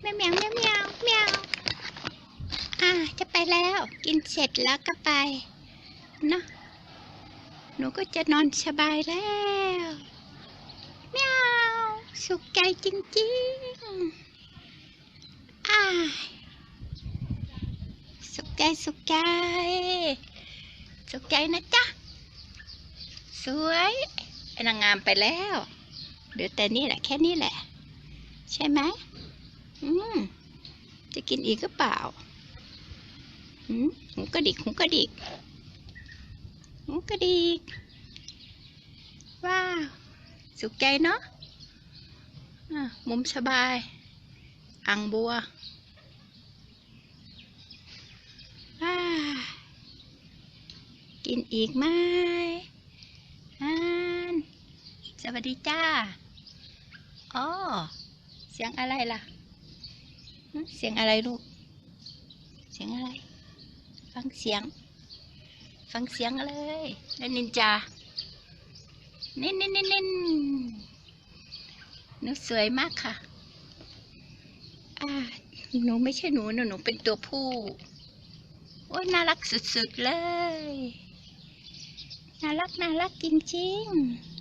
แมวแมวแมวแมวแมวอ่าจะไปแล้ว กินเสร็จแล้วก็ไปเนาะหนูก็จะนอนสบายแล้วแมวสุขใจจริงๆอ่าสุขใจสุขใจ สุขใจนะจ๊ะ สวยนางงามไปแล้ว เดี๋ยวแต่นี่แหละแค่นี้แหละ ใช่ไหม อืมจะกินอีกก็เปล่าอืมหูกระดิกหูกระดิกหูกระดิก ว้าว สุขใจเนาะอะมุมสบายอ่างบัวว้ากินอีกไหมอ่านสวัสดีจ้าอ๋อเสียงอะไรล่ะ เสียงอะไรลูก เสียงอะไร ฟังเสียง ฟังเสียงเลยนั่นนินจาเน้นเน้นเน้นเน้นหนูสวยมากค่ะ อ่า หนูไม่ใช่หนูหนะหนูเป็นตัวผู้ โอ้ยน่ารักสุดๆเลย น่ารักน่ารักจริงๆ